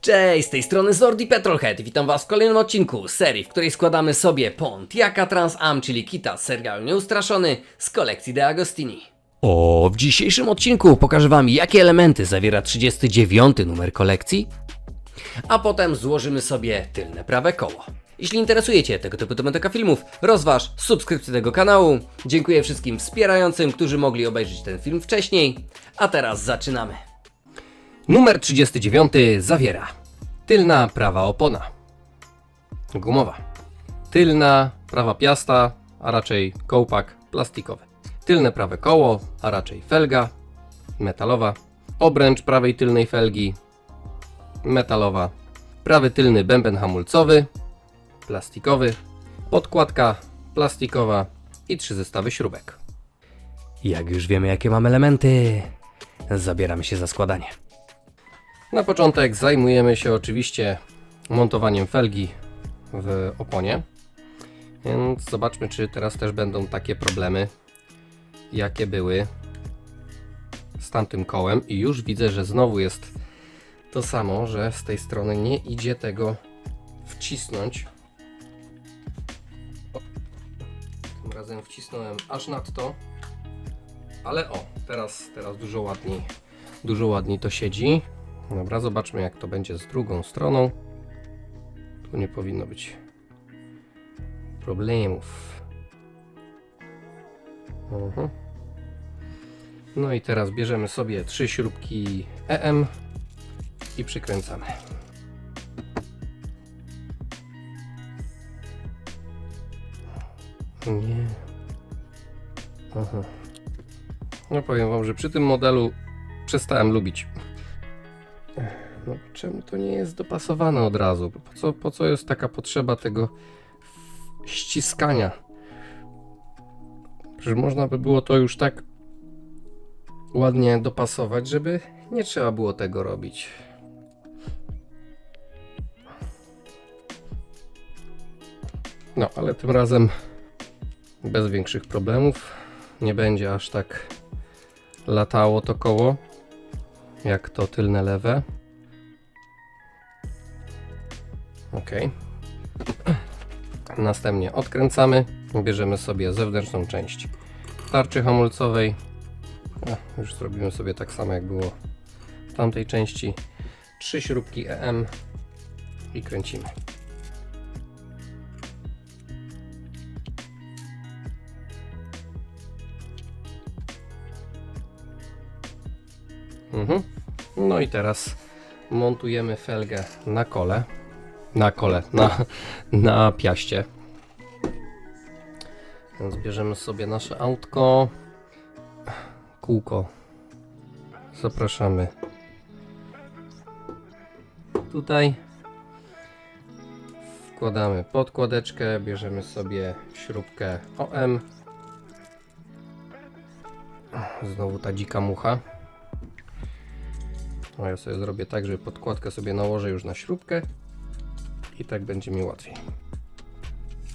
Cześć, z tej strony Zordi Petrolhead witam was w kolejnym odcinku serii, w której składamy sobie Pontiaca Trans Am, czyli kita z serialu Nieustraszony z kolekcji De Agostini. O, w dzisiejszym odcinku pokażę wam jakie elementy zawiera 39 numer kolekcji, a potem złożymy sobie tylne prawe koło. Jeśli interesuje Cię tego typu tematyka filmów, rozważ subskrypcję tego kanału. Dziękuję wszystkim wspierającym, którzy mogli obejrzeć ten film wcześniej. A teraz zaczynamy. Numer 39 zawiera tylna prawa opona, gumowa, tylna prawa piasta, a raczej kołpak plastikowy, tylne prawe koło, a raczej felga metalowa, obręcz prawej tylnej felgi metalowa, prawy tylny bęben hamulcowy plastikowy, podkładka plastikowa i trzy zestawy śrubek. Jak już wiemy jakie mamy elementy, zabieramy się za składanie. Na początek zajmujemy się oczywiście montowaniem felgi w oponie. Więc zobaczmy, czy teraz też będą takie problemy, jakie były z tamtym kołem. I już widzę, że znowu jest to samo, że z tej strony nie idzie tego wcisnąć. Tym razem wcisnąłem aż nadto. Ale o, teraz, teraz dużo ładniej, dużo ładniej to siedzi. Dobra, zobaczmy jak to będzie z drugą stroną. Tu nie powinno być problemów. Mhm. No i teraz bierzemy sobie trzy śrubki EM i przykręcamy. Nie. Aha. No powiem wam, że przy tym modelu przestałem lubić no czemu to nie jest dopasowane od razu? Po co, po co jest taka potrzeba tego ściskania? Przecież można by było to już tak ładnie dopasować, żeby nie trzeba było tego robić. No, ale tym razem bez większych problemów. Nie będzie aż tak latało to koło, jak to tylne lewe. Ok. Następnie odkręcamy. Bierzemy sobie zewnętrzną część tarczy hamulcowej. Już zrobimy sobie tak samo jak było w tamtej części. Trzy śrubki EM i kręcimy. Mhm. No i teraz montujemy felgę na kole na kole, na, na piaście. Więc bierzemy sobie nasze autko, kółko. Zapraszamy tutaj. Wkładamy podkładeczkę, bierzemy sobie śrubkę OM. Znowu ta dzika mucha. Ja sobie zrobię tak, że podkładkę sobie nałożę już na śrubkę i tak będzie mi łatwiej.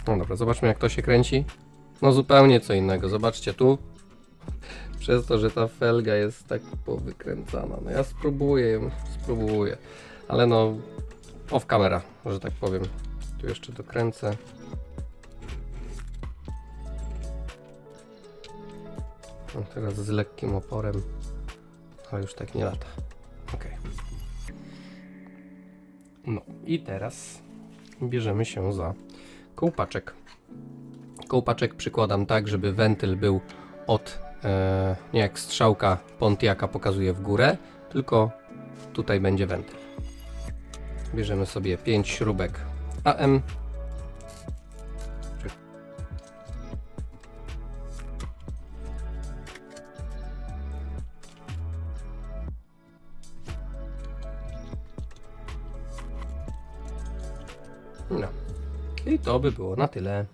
No dobra, zobaczmy jak to się kręci. No zupełnie co innego. Zobaczcie tu. Przez to, że ta felga jest tak powykręcana. No ja spróbuję spróbuję. Ale no off camera, że tak powiem. Tu jeszcze dokręcę. No teraz z lekkim oporem. Ale już tak nie lata. Ok. No i teraz bierzemy się za kołpaczek. Kołpaczek przykładam tak, żeby wentyl był od, e, nie jak strzałka Pontiaca pokazuje w górę, tylko tutaj będzie wentyl. Bierzemy sobie 5 śrubek AM. No. I to by było na tyle.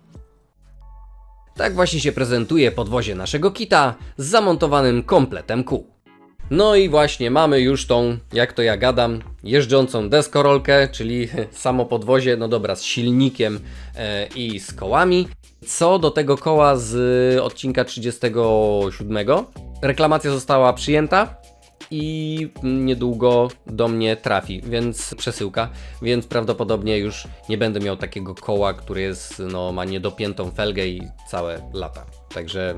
Tak właśnie się prezentuje podwozie naszego kita z zamontowanym kompletem kół. No i właśnie mamy już tą, jak to ja gadam, jeżdżącą deskorolkę, czyli samo podwozie, no dobra, z silnikiem e, i z kołami. Co do tego koła z odcinka 37, reklamacja została przyjęta i niedługo do mnie trafi, więc przesyłka, więc prawdopodobnie już nie będę miał takiego koła, który jest, no, ma niedopiętą felgę i całe lata. Także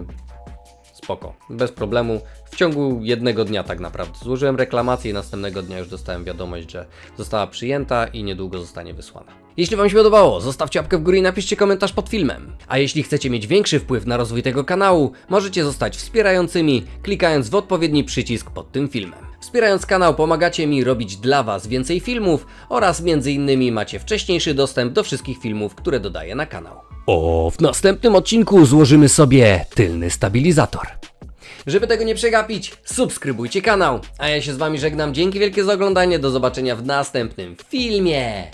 spoko, bez problemu. W ciągu jednego dnia tak naprawdę. Złożyłem reklamację i następnego dnia już dostałem wiadomość, że została przyjęta i niedługo zostanie wysłana. Jeśli Wam się podobało, zostawcie łapkę w górę i napiszcie komentarz pod filmem. A jeśli chcecie mieć większy wpływ na rozwój tego kanału, możecie zostać wspierającymi, klikając w odpowiedni przycisk pod tym filmem. Wspierając kanał pomagacie mi robić dla Was więcej filmów oraz między innymi macie wcześniejszy dostęp do wszystkich filmów, które dodaję na kanał. O, w następnym odcinku złożymy sobie tylny stabilizator. Żeby tego nie przegapić, subskrybujcie kanał. A ja się z Wami żegnam. Dzięki wielkie za oglądanie. Do zobaczenia w następnym filmie.